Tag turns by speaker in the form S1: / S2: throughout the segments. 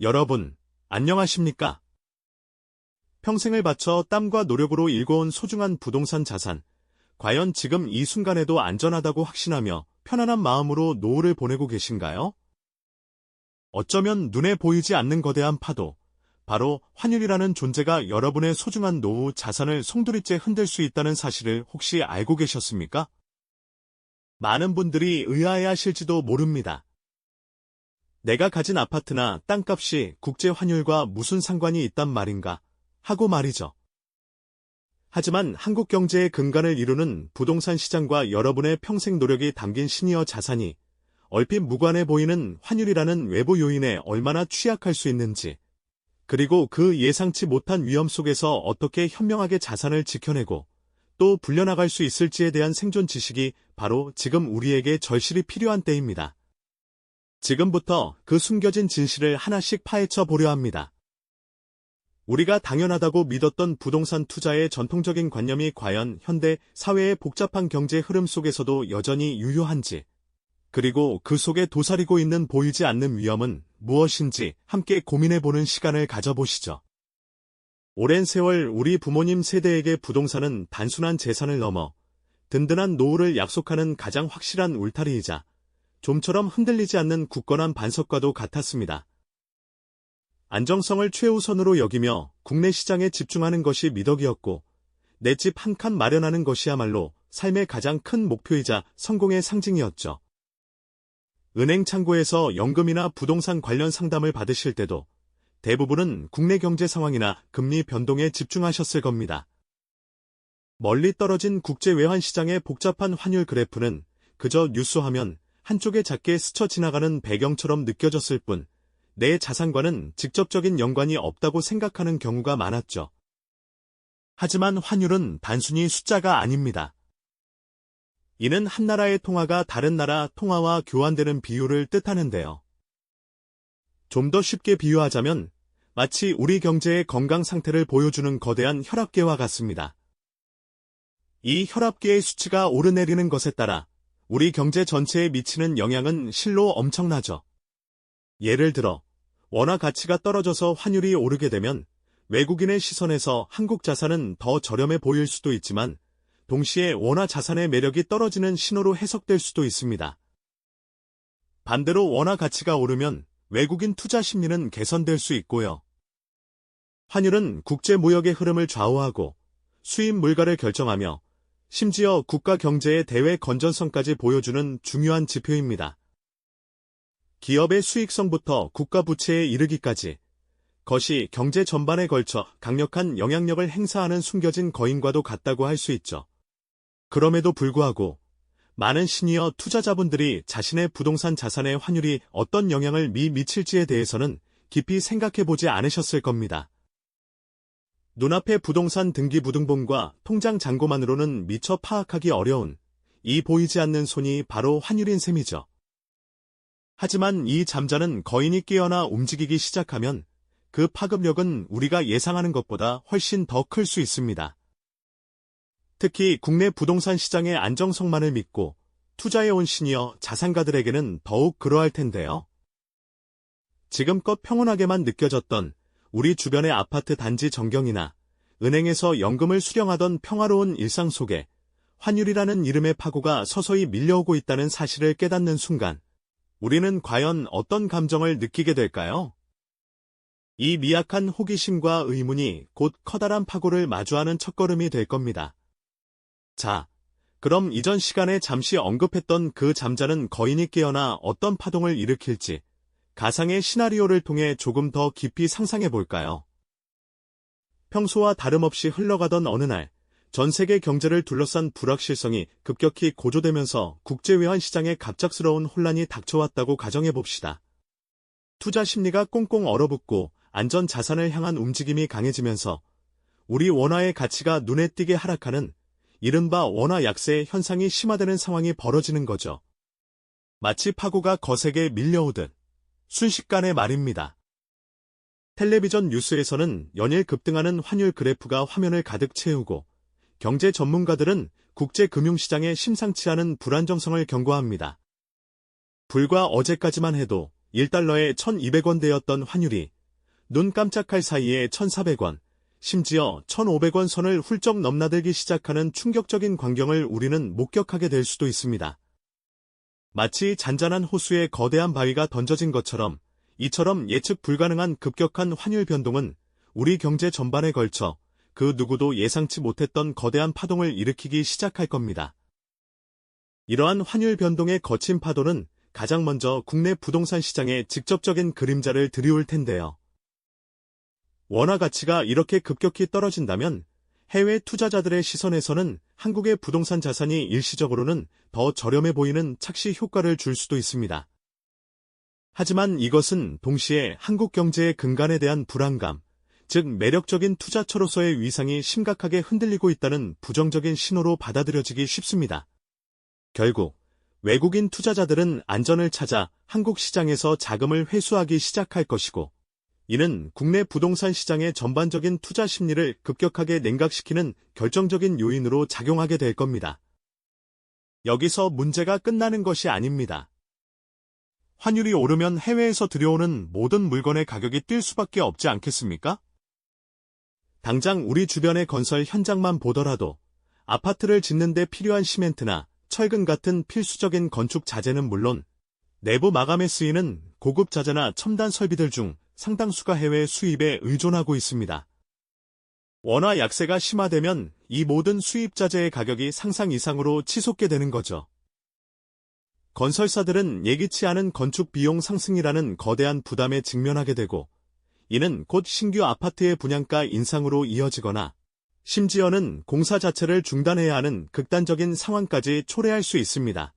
S1: 여러분, 안녕하십니까? 평생을 바쳐 땀과 노력으로 일궈온 소중한 부동산 자산. 과연 지금 이 순간에도 안전하다고 확신하며 편안한 마음으로 노후를 보내고 계신가요? 어쩌면 눈에 보이지 않는 거대한 파도, 바로 환율이라는 존재가 여러분의 소중한 노후 자산을 송두리째 흔들 수 있다는 사실을 혹시 알고 계셨습니까? 많은 분들이 의아해하실지도 모릅니다. 내가 가진 아파트나 땅값이 국제 환율과 무슨 상관이 있단 말인가 하고 말이죠. 하지만 한국 경제의 근간을 이루는 부동산 시장과 여러분의 평생 노력이 담긴 시니어 자산이 얼핏 무관해 보이는 환율이라는 외부 요인에 얼마나 취약할 수 있는지, 그리고 그 예상치 못한 위험 속에서 어떻게 현명하게 자산을 지켜내고 또 불려나갈 수 있을지에 대한 생존 지식이 바로 지금 우리에게 절실히 필요한 때입니다. 지금부터 그 숨겨진 진실을 하나씩 파헤쳐 보려 합니다. 우리가 당연하다고 믿었던 부동산 투자의 전통적인 관념이 과연 현대 사회의 복잡한 경제 흐름 속에서도 여전히 유효한지, 그리고 그 속에 도사리고 있는 보이지 않는 위험은 무엇인지 함께 고민해보는 시간을 가져보시죠. 오랜 세월 우리 부모님 세대에게 부동산은 단순한 재산을 넘어 든든한 노후를 약속하는 가장 확실한 울타리이자 좀처럼 흔들리지 않는 굳건한 반석과도 같았습니다. 안정성을 최우선으로 여기며 국내 시장에 집중하는 것이 미덕이었고 내 집 한 칸 마련하는 것이야말로 삶의 가장 큰 목표이자 성공의 상징이었죠. 은행 창구에서 연금이나 부동산 관련 상담을 받으실 때도 대부분은 국내 경제 상황이나 금리 변동에 집중하셨을 겁니다. 멀리 떨어진 국제 외환 시장의 복잡한 환율 그래프는 그저 뉴스화면 한쪽에 작게 스쳐 지나가는 배경처럼 느껴졌을 뿐 내 자산과는 직접적인 연관이 없다고 생각하는 경우가 많았죠. 하지만 환율은 단순히 숫자가 아닙니다. 이는 한 나라의 통화가 다른 나라 통화와 교환되는 비율을 뜻하는데요. 좀 더 쉽게 비유하자면 마치 우리 경제의 건강 상태를 보여주는 거대한 혈압계와 같습니다. 이 혈압계의 수치가 오르내리는 것에 따라 우리 경제 전체에 미치는 영향은 실로 엄청나죠. 예를 들어 원화 가치가 떨어져서 환율이 오르게 되면 외국인의 시선에서 한국 자산은 더 저렴해 보일 수도 있지만 동시에 원화 자산의 매력이 떨어지는 신호로 해석될 수도 있습니다. 반대로 원화 가치가 오르면 외국인 투자 심리는 개선될 수 있고요. 환율은 국제 무역의 흐름을 좌우하고 수입 물가를 결정하며 심지어 국가 경제의 대외 건전성까지 보여주는 중요한 지표입니다. 기업의 수익성부터 국가 부채에 이르기까지 것이 경제 전반에 걸쳐 강력한 영향력을 행사하는 숨겨진 거인과도 같다고 할 수 있죠. 그럼에도 불구하고 많은 시니어 투자자분들이 자신의 부동산 자산의 환율이 어떤 영향을 미 미칠지에 대해서는 깊이 생각해보지 않으셨을 겁니다. 눈앞의 부동산 등기부등본과 통장 잔고만으로는 미처 파악하기 어려운 이 보이지 않는 손이 바로 환율인 셈이죠. 하지만 이 잠자는 거인이 깨어나 움직이기 시작하면 그 파급력은 우리가 예상하는 것보다 훨씬 더 클 수 있습니다. 특히 국내 부동산 시장의 안정성만을 믿고 투자해온 시니어 자산가들에게는 더욱 그러할 텐데요. 지금껏 평온하게만 느껴졌던 우리 주변의 아파트 단지 전경이나 은행에서 연금을 수령하던 평화로운 일상 속에 환율이라는 이름의 파고가 서서히 밀려오고 있다는 사실을 깨닫는 순간 우리는 과연 어떤 감정을 느끼게 될까요? 이 미약한 호기심과 의문이 곧 커다란 파고를 마주하는 첫걸음이 될 겁니다. 자, 그럼 이전 시간에 잠시 언급했던 그 잠자는 거인이 깨어나 어떤 파동을 일으킬지 가상의 시나리오를 통해 조금 더 깊이 상상해 볼까요? 평소와 다름없이 흘러가던 어느 날, 전 세계 경제를 둘러싼 불확실성이 급격히 고조되면서 국제외환 시장에 갑작스러운 혼란이 닥쳐왔다고 가정해 봅시다. 투자 심리가 꽁꽁 얼어붙고 안전 자산을 향한 움직임이 강해지면서 우리 원화의 가치가 눈에 띄게 하락하는 이른바 원화 약세 현상이 심화되는 상황이 벌어지는 거죠. 마치 파고가 거세게 밀려오듯 순식간에 말입니다. 텔레비전 뉴스에서는 연일 급등하는 환율 그래프가 화면을 가득 채우고 경제 전문가들은 국제 금융시장의 심상치 않은 불안정성을 경고합니다. 불과 어제까지만 해도 1달러에 1200원대였던 환율이 눈 깜짝할 사이에 1400원, 심지어 1500원 선을 훌쩍 넘나들기 시작하는 충격적인 광경을 우리는 목격하게 될 수도 있습니다. 마치 잔잔한 호수에 거대한 바위가 던져진 것처럼 이처럼 예측 불가능한 급격한 환율 변동은 우리 경제 전반에 걸쳐 그 누구도 예상치 못했던 거대한 파동을 일으키기 시작할 겁니다. 이러한 환율 변동의 거친 파도는 가장 먼저 국내 부동산 시장에 직접적인 그림자를 들이올 텐데요. 원화 가치가 이렇게 급격히 떨어진다면 해외 투자자들의 시선에서는 한국의 부동산 자산이 일시적으로는 더 저렴해 보이는 착시 효과를 줄 수도 있습니다. 하지만 이것은 동시에 한국 경제의 근간에 대한 불안감, 즉 매력적인 투자처로서의 위상이 심각하게 흔들리고 있다는 부정적인 신호로 받아들여지기 쉽습니다. 결국 외국인 투자자들은 안전을 찾아 한국 시장에서 자금을 회수하기 시작할 것이고 이는 국내 부동산 시장의 전반적인 투자 심리를 급격하게 냉각시키는 결정적인 요인으로 작용하게 될 겁니다. 여기서 문제가 끝나는 것이 아닙니다. 환율이 오르면 해외에서 들여오는 모든 물건의 가격이 뛸 수밖에 없지 않겠습니까? 당장 우리 주변의 건설 현장만 보더라도 아파트를 짓는데 필요한 시멘트나 철근 같은 필수적인 건축 자재는 물론 내부 마감에 쓰이는 고급 자재나 첨단 설비들 중 상당수가 해외 수입에 의존하고 있습니다. 원화 약세가 심화되면 이 모든 수입 자재의 가격이 상상 이상으로 치솟게 되는 거죠. 건설사들은 예기치 않은 건축 비용 상승이라는 거대한 부담에 직면하게 되고 이는 곧 신규 아파트의 분양가 인상으로 이어지거나 심지어는 공사 자체를 중단해야 하는 극단적인 상황까지 초래할 수 있습니다.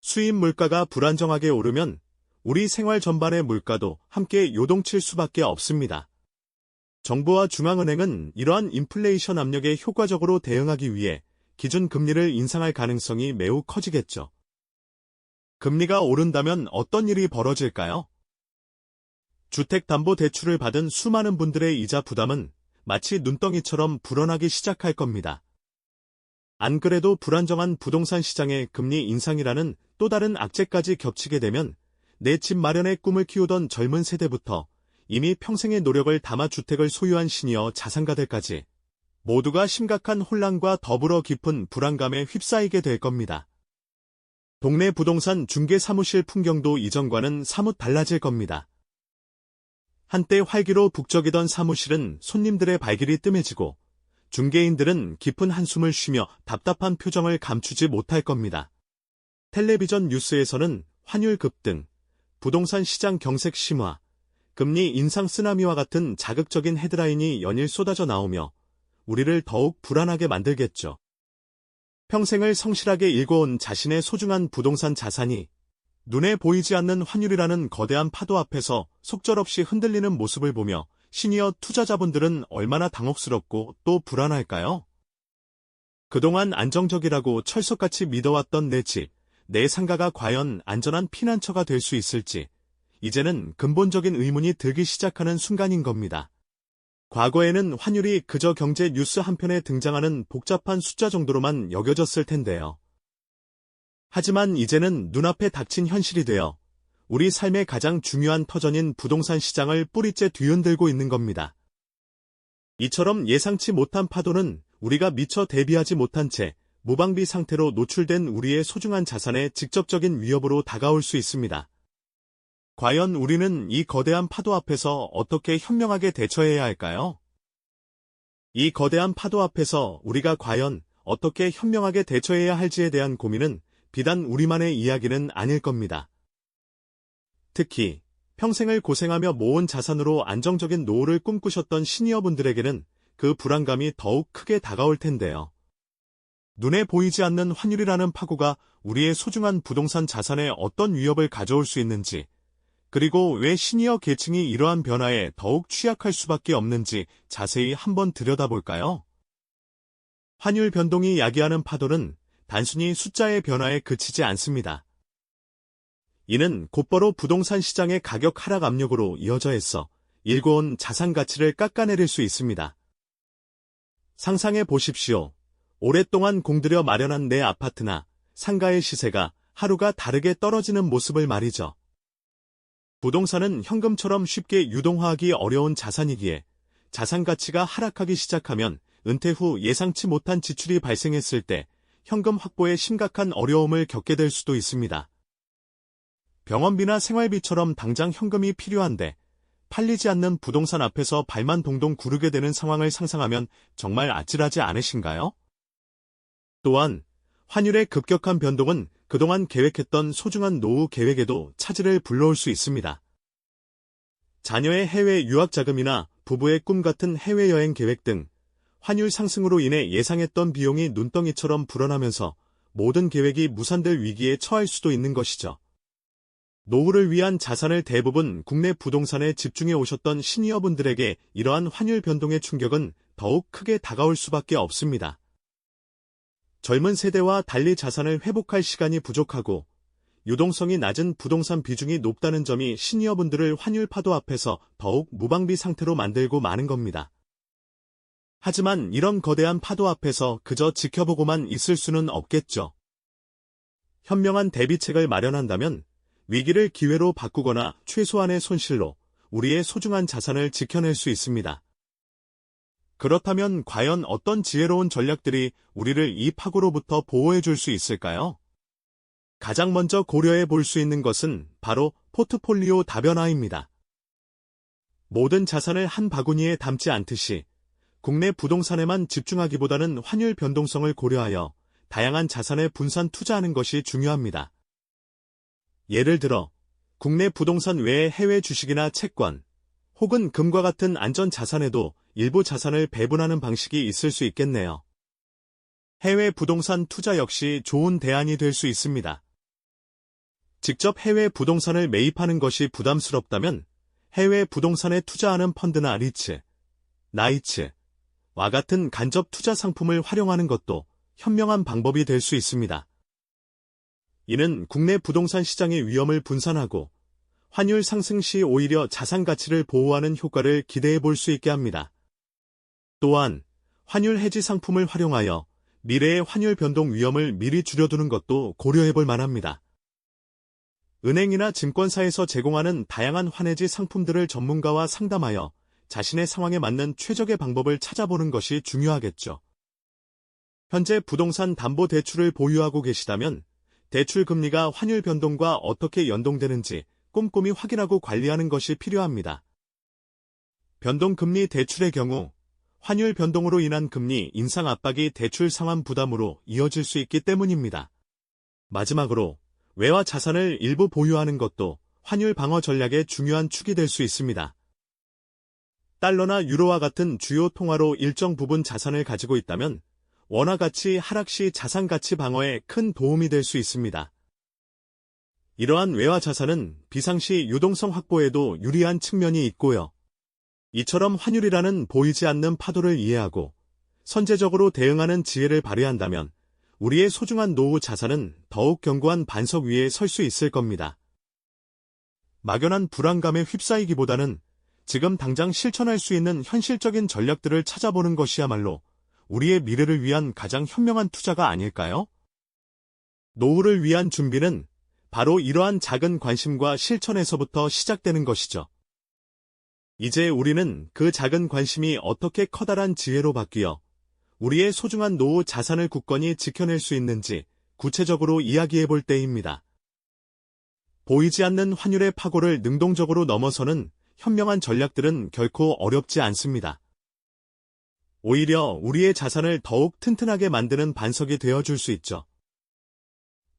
S1: 수입 물가가 불안정하게 오르면 우리 생활 전반의 물가도 함께 요동칠 수밖에 없습니다. 정부와 중앙은행은 이러한 인플레이션 압력에 효과적으로 대응하기 위해 기준 금리를 인상할 가능성이 매우 커지겠죠. 금리가 오른다면 어떤 일이 벌어질까요? 주택담보대출을 받은 수많은 분들의 이자 부담은 마치 눈덩이처럼 불어나기 시작할 겁니다. 안 그래도 불안정한 부동산 시장의 금리 인상이라는 또 다른 악재까지 겹치게 되면 내 집 마련의 꿈을 키우던 젊은 세대부터 이미 평생의 노력을 담아 주택을 소유한 시니어 자산가들까지 모두가 심각한 혼란과 더불어 깊은 불안감에 휩싸이게 될 겁니다. 동네 부동산 중개 사무실 풍경도 이전과는 사뭇 달라질 겁니다. 한때 활기로 북적이던 사무실은 손님들의 발길이 뜸해지고 중개인들은 깊은 한숨을 쉬며 답답한 표정을 감추지 못할 겁니다. 텔레비전 뉴스에서는 환율 급등, 부동산 시장 경색 심화, 금리 인상 쓰나미와 같은 자극적인 헤드라인이 연일 쏟아져 나오며 우리를 더욱 불안하게 만들겠죠. 평생을 성실하게 일궈온 자신의 소중한 부동산 자산이 눈에 보이지 않는 환율이라는 거대한 파도 앞에서 속절없이 흔들리는 모습을 보며 시니어 투자자분들은 얼마나 당혹스럽고 또 불안할까요? 그동안 안정적이라고 철석같이 믿어왔던 내 집, 내 상가가 과연 안전한 피난처가 될 수 있을지, 이제는 근본적인 의문이 들기 시작하는 순간인 겁니다. 과거에는 환율이 그저 경제 뉴스 한편에 등장하는 복잡한 숫자 정도로만 여겨졌을 텐데요. 하지만 이제는 눈앞에 닥친 현실이 되어 우리 삶의 가장 중요한 터전인 부동산 시장을 뿌리째 뒤흔들고 있는 겁니다. 이처럼 예상치 못한 파도는 우리가 미처 대비하지 못한 채 무방비 상태로 노출된 우리의 소중한 자산에 직접적인 위협으로 다가올 수 있습니다. 과연 우리는 이 거대한 파도 앞에서 어떻게 현명하게 대처해야 할까요? 이 거대한 파도 앞에서 우리가 과연 어떻게 현명하게 대처해야 할지에 대한 고민은 비단 우리만의 이야기는 아닐 겁니다. 특히 평생을 고생하며 모은 자산으로 안정적인 노후를 꿈꾸셨던 시니어분들에게는 그 불안감이 더욱 크게 다가올 텐데요. 눈에 보이지 않는 환율이라는 파고가 우리의 소중한 부동산 자산에 어떤 위협을 가져올 수 있는지, 그리고 왜 시니어 계층이 이러한 변화에 더욱 취약할 수밖에 없는지 자세히 한번 들여다볼까요? 환율 변동이 야기하는 파도는 단순히 숫자의 변화에 그치지 않습니다. 이는 곧바로 부동산 시장의 가격 하락 압력으로 이어져 있어 일궈온 자산 가치를 깎아내릴 수 있습니다. 상상해 보십시오. 오랫동안 공들여 마련한 내 아파트나 상가의 시세가 하루가 다르게 떨어지는 모습을 말이죠. 부동산은 현금처럼 쉽게 유동화하기 어려운 자산이기에 자산 가치가 하락하기 시작하면 은퇴 후 예상치 못한 지출이 발생했을 때 현금 확보에 심각한 어려움을 겪게 될 수도 있습니다. 병원비나 생활비처럼 당장 현금이 필요한데 팔리지 않는 부동산 앞에서 발만 동동 구르게 되는 상황을 상상하면 정말 아찔하지 않으신가요? 또한 환율의 급격한 변동은 그동안 계획했던 소중한 노후 계획에도 차질을 불러올 수 있습니다. 자녀의 해외 유학 자금이나 부부의 꿈 같은 해외여행 계획 등 환율 상승으로 인해 예상했던 비용이 눈덩이처럼 불어나면서 모든 계획이 무산될 위기에 처할 수도 있는 것이죠. 노후를 위한 자산을 대부분 국내 부동산에 집중해 오셨던 시니어분들에게 이러한 환율 변동의 충격은 더욱 크게 다가올 수밖에 없습니다. 젊은 세대와 달리 자산을 회복할 시간이 부족하고 유동성이 낮은 부동산 비중이 높다는 점이 시니어분들을 환율 파도 앞에서 더욱 무방비 상태로 만들고 마는 겁니다. 하지만 이런 거대한 파도 앞에서 그저 지켜보고만 있을 수는 없겠죠. 현명한 대비책을 마련한다면 위기를 기회로 바꾸거나 최소한의 손실로 우리의 소중한 자산을 지켜낼 수 있습니다. 그렇다면 과연 어떤 지혜로운 전략들이 우리를 이 파고로부터 보호해 줄 수 있을까요? 가장 먼저 고려해 볼 수 있는 것은 바로 포트폴리오 다변화입니다. 모든 자산을 한 바구니에 담지 않듯이 국내 부동산에만 집중하기보다는 환율 변동성을 고려하여 다양한 자산에 분산 투자하는 것이 중요합니다. 예를 들어 국내 부동산 외에 해외 주식이나 채권 혹은 금과 같은 안전 자산에도 일부 자산을 배분하는 방식이 있을 수 있겠네요. 해외 부동산 투자 역시 좋은 대안이 될 수 있습니다. 직접 해외 부동산을 매입하는 것이 부담스럽다면 해외 부동산에 투자하는 펀드나 리츠, 나이츠, 와 같은 간접 투자 상품을 활용하는 것도 현명한 방법이 될 수 있습니다. 이는 국내 부동산 시장의 위험을 분산하고 환율 상승 시 오히려 자산 가치를 보호하는 효과를 기대해 볼 수 있게 합니다. 또한 환율 해지 상품을 활용하여 미래의 환율 변동 위험을 미리 줄여두는 것도 고려해 볼 만합니다. 은행이나 증권사에서 제공하는 다양한 환해지 상품들을 전문가와 상담하여 자신의 상황에 맞는 최적의 방법을 찾아보는 것이 중요하겠죠. 현재 부동산 담보 대출을 보유하고 계시다면 대출 금리가 환율 변동과 어떻게 연동되는지 꼼꼼히 확인하고 관리하는 것이 필요합니다. 변동금리 대출의 경우 환율 변동으로 인한 금리 인상 압박이 대출 상환 부담으로 이어질 수 있기 때문입니다. 마지막으로 외화 자산을 일부 보유하는 것도 환율 방어 전략의 중요한 축이 될 수 있습니다. 달러나 유로와 같은 주요 통화로 일정 부분 자산을 가지고 있다면 원화 가치 하락 시 자산 가치 방어에 큰 도움이 될 수 있습니다. 이러한 외화 자산은 비상시 유동성 확보에도 유리한 측면이 있고요. 이처럼 환율이라는 보이지 않는 파도를 이해하고 선제적으로 대응하는 지혜를 발휘한다면 우리의 소중한 노후 자산은 더욱 견고한 반석 위에 설 수 있을 겁니다. 막연한 불안감에 휩싸이기보다는 지금 당장 실천할 수 있는 현실적인 전략들을 찾아보는 것이야말로 우리의 미래를 위한 가장 현명한 투자가 아닐까요? 노후를 위한 준비는 바로 이러한 작은 관심과 실천에서부터 시작되는 것이죠. 이제 우리는 그 작은 관심이 어떻게 커다란 지혜로 바뀌어 우리의 소중한 노후 자산을 굳건히 지켜낼 수 있는지 구체적으로 이야기해 볼 때입니다. 보이지 않는 환율의 파고를 능동적으로 넘어서는 현명한 전략들은 결코 어렵지 않습니다. 오히려 우리의 자산을 더욱 튼튼하게 만드는 반석이 되어줄 수 있죠.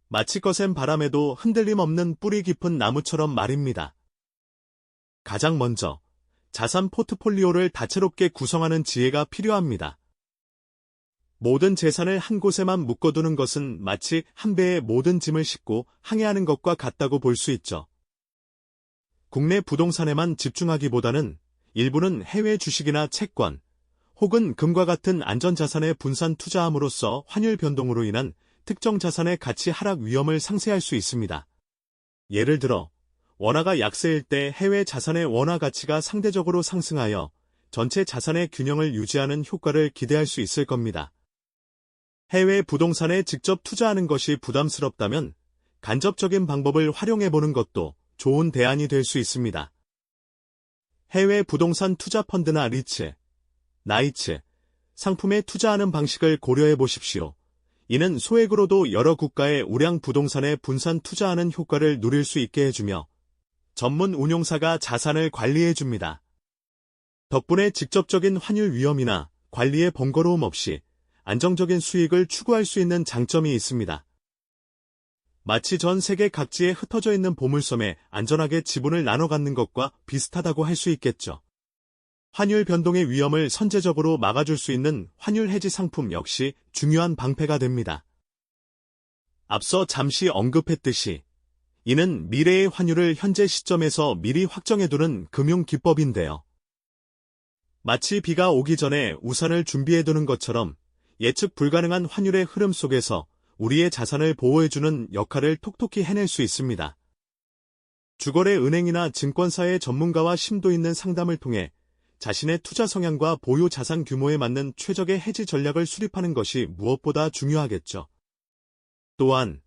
S1: 마치 거센 바람에도 흔들림 없는 뿌리 깊은 나무처럼 말입니다. 가장 먼저 자산 포트폴리오를 다채롭게 구성하는 지혜가 필요합니다. 모든 재산을 한 곳에만 묶어두는 것은 마치 한 배에 모든 짐을 싣고 항해하는 것과 같다고 볼 수 있죠. 국내 부동산에만 집중하기보다는 일부는 해외 주식이나 채권, 혹은 금과 같은 안전자산에 분산 투자함으로써 환율 변동으로 인한 특정 자산의 가치 하락 위험을 상쇄할 수 있습니다. 예를 들어 원화가 약세일 때 해외 자산의 원화 가치가 상대적으로 상승하여 전체 자산의 균형을 유지하는 효과를 기대할 수 있을 겁니다. 해외 부동산에 직접 투자하는 것이 부담스럽다면 간접적인 방법을 활용해 보는 것도 좋은 대안이 될 수 있습니다. 해외 부동산 투자 펀드나 리츠, 나이츠, 상품에 투자하는 방식을 고려해 보십시오. 이는 소액으로도 여러 국가의 우량 부동산에 분산 투자하는 효과를 누릴 수 있게 해주며 전문 운용사가 자산을 관리해 줍니다. 덕분에 직접적인 환율 위험이나 관리의 번거로움 없이 안정적인 수익을 추구할 수 있는 장점이 있습니다. 마치 전 세계 각지에 흩어져 있는 보물섬에 안전하게 지분을 나눠 갖는 것과 비슷하다고 할 수 있겠죠. 환율 변동의 위험을 선제적으로 막아줄 수 있는 환율 해지 상품 역시 중요한 방패가 됩니다. 앞서 잠시 언급했듯이 이는 미래의 환율을 현재 시점에서 미리 확정해두는 금융 기법인데요. 마치 비가 오기 전에 우산을 준비해두는 것처럼 예측 불가능한 환율의 흐름 속에서 우리의 자산을 보호해주는 역할을 톡톡히 해낼 수 있습니다. 주거래 은행이나 증권사의 전문가와 심도 있는 상담을 통해 자신의 투자 성향과 보유 자산 규모에 맞는 최적의 해지 전략을 수립하는 것이 무엇보다 중요하겠죠. 또한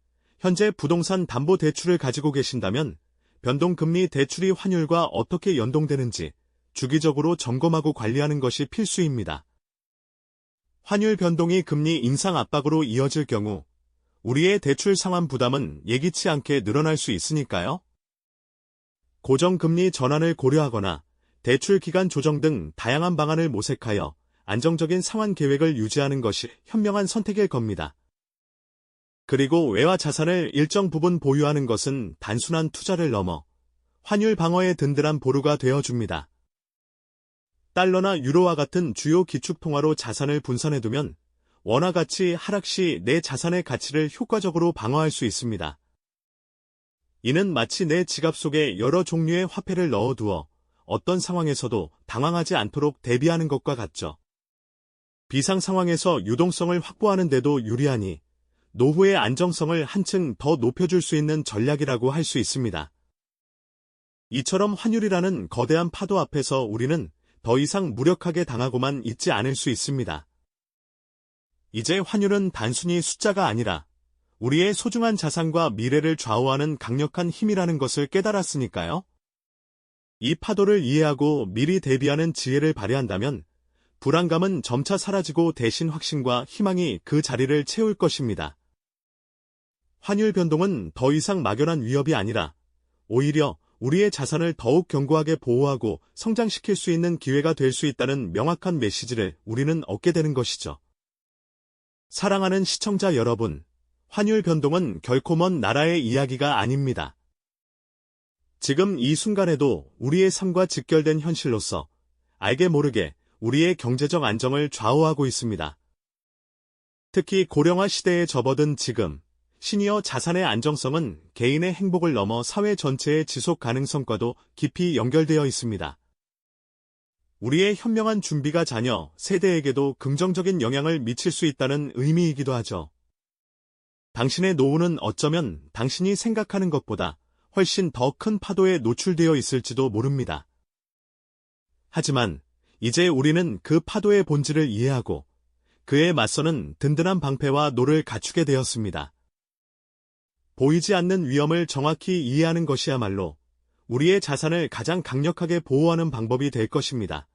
S1: 현재 부동산 담보 대출을 가지고 계신다면 변동금리 대출이 환율과 어떻게 연동되는지 주기적으로 점검하고 관리하는 것이 필수입니다. 환율 변동이 금리 인상 압박으로 이어질 경우 우리의 대출 상환 부담은 예기치 않게 늘어날 수 있으니까요. 고정금리 전환을 고려하거나 대출 기간 조정 등 다양한 방안을 모색하여 안정적인 상환 계획을 유지하는 것이 현명한 선택일 겁니다. 그리고 외화 자산을 일정 부분 보유하는 것은 단순한 투자를 넘어 환율 방어에 든든한 보루가 되어줍니다. 달러나 유로와 같은 주요 기축통화로 자산을 분산해두면 원화 가치 하락 시 내 자산의 가치를 효과적으로 방어할 수 있습니다. 이는 마치 내 지갑 속에 여러 종류의 화폐를 넣어두어 어떤 상황에서도 당황하지 않도록 대비하는 것과 같죠. 비상 상황에서 유동성을 확보하는 데도 유리하니 노후의 안정성을 한층 더 높여줄 수 있는 전략이라고 할 수 있습니다. 이처럼 환율이라는 거대한 파도 앞에서 우리는 더 이상 무력하게 당하고만 있지 않을 수 있습니다. 이제 환율은 단순히 숫자가 아니라 우리의 소중한 자산과 미래를 좌우하는 강력한 힘이라는 것을 깨달았으니까요. 이 파도를 이해하고 미리 대비하는 지혜를 발휘한다면 불안감은 점차 사라지고 대신 확신과 희망이 그 자리를 채울 것입니다. 환율 변동은 더 이상 막연한 위협이 아니라 오히려 우리의 자산을 더욱 견고하게 보호하고 성장시킬 수 있는 기회가 될 수 있다는 명확한 메시지를 우리는 얻게 되는 것이죠. 사랑하는 시청자 여러분, 환율 변동은 결코 먼 나라의 이야기가 아닙니다. 지금 이 순간에도 우리의 삶과 직결된 현실로서 알게 모르게 우리의 경제적 안정을 좌우하고 있습니다. 특히 고령화 시대에 접어든 지금, 시니어 자산의 안정성은 개인의 행복을 넘어 사회 전체의 지속 가능성과도 깊이 연결되어 있습니다. 우리의 현명한 준비가 자녀, 세대에게도 긍정적인 영향을 미칠 수 있다는 의미이기도 하죠. 당신의 노후는 어쩌면 당신이 생각하는 것보다 훨씬 더 큰 파도에 노출되어 있을지도 모릅니다. 하지만 이제 우리는 그 파도의 본질을 이해하고 그에 맞서는 든든한 방패와 노를 갖추게 되었습니다. 보이지 않는 위험을 정확히 이해하는 것이야말로 우리의 자산을 가장 강력하게 보호하는 방법이 될 것입니다.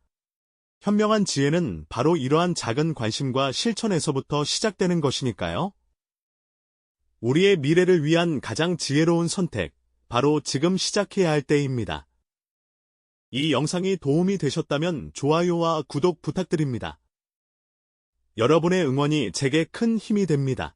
S1: 현명한 지혜는 바로 이러한 작은 관심과 실천에서부터 시작되는 것이니까요. 우리의 미래를 위한 가장 지혜로운 선택, 바로 지금 시작해야 할 때입니다. 이 영상이 도움이 되셨다면 좋아요와 구독 부탁드립니다. 여러분의 응원이 제게 큰 힘이 됩니다.